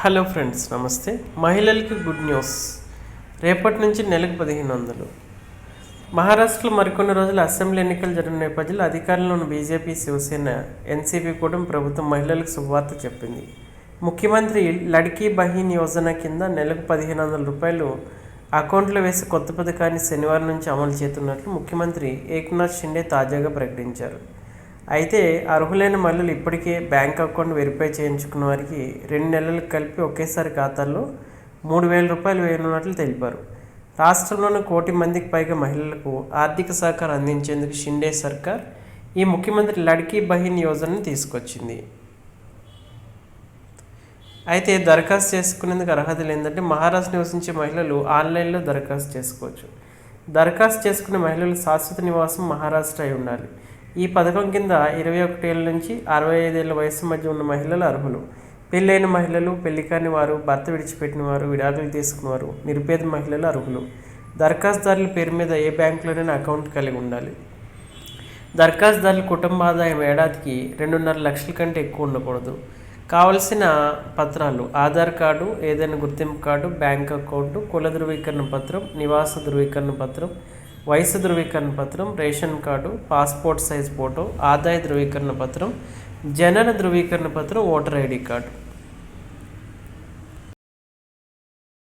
Hello friends నమస్తే. మహిళలకి good news. రేపటి నుంచి నెలకు పదిహేను వందలు. మహారాష్ట్రలో మరికొన్ని రోజులు అసెంబ్లీ ఎన్నికలు జరిగిన నేపథ్యంలో అధికారంలో ఉన్న బీజేపీ శివసేన ఎన్సీపీ కూడా ప్రభుత్వం మహిళలకు శుభవార్త చెప్పింది. ముఖ్యమంత్రి లడ్కీ బహీన్ యోజన కింద నెలకు పదిహేను వందల రూపాయలు అకౌంట్లో వేసి కొత్త పథకాన్ని శనివారం నుంచి అమలు చేస్తున్నట్లు ముఖ్యమంత్రి ఏక్నాథ్ షిండే తాజాగా ప్రకటించారు. అయితే అర్హులైన మహిళలు ఇప్పటికే బ్యాంక్ అకౌంట్ వెరిఫై చేయించుకున్న వారికి రెండు నెలలకు కలిపి ఒకేసారి ఖాతాల్లో మూడు వేల రూపాయలు వేయనున్నట్లు తెలిపారు. రాష్ట్రంలోని కోటి మందికి పైగా మహిళలకు ఆర్థిక సహకారం అందించేందుకు షిండే సర్కార్ ఈ ముఖ్యమంత్రి లడ్కీ బహిన్ యోజనను తీసుకొచ్చింది. అయితే దరఖాస్తు చేసుకునేందుకు అర్హతలు ఏంటంటే మహారాష్ట్ర నివసించే మహిళలు ఆన్లైన్లో దరఖాస్తు చేసుకోవచ్చు. దరఖాస్తు చేసుకునే మహిళలు శాశ్వత నివాసం మహారాష్ట్ర అయి ఉండాలి. ఈ పథకం కింద ఇరవై ఒకటేళ్ళ నుంచి అరవై ఐదేళ్ళ వయసు మధ్య ఉన్న మహిళలు అర్హులు. పెళ్ళైన మహిళలు పెళ్ళి కాని వారు భర్త విడిచిపెట్టిన వారు విడాకులు తీసుకున్నవారు నిరుపేద మహిళలు అర్హులు. దరఖాస్తుదారుల పేరు మీద ఏ బ్యాంకులోనైనా అకౌంట్ కలిగి ఉండాలి. దరఖాస్తుదారుల కుటుంబ ఆదాయం ఏడాదికి రెండున్నర లక్షల కంటే ఎక్కువ ఉండకూడదు. కావలసిన పత్రాలు ఆధార్ కార్డు ఏదైనా గుర్తింపు కార్డు బ్యాంక్ అకౌంటు కుల ధృవీకరణ పత్రం నివాస ధృవీకరణ పత్రం వయసు ధృవీకరణ పత్రం ration card passport size photo ఆదాయ ధృవీకరణ పత్రం జనన ధృవీకరణ పత్రం ఓటర్ ఐడి కార్డు.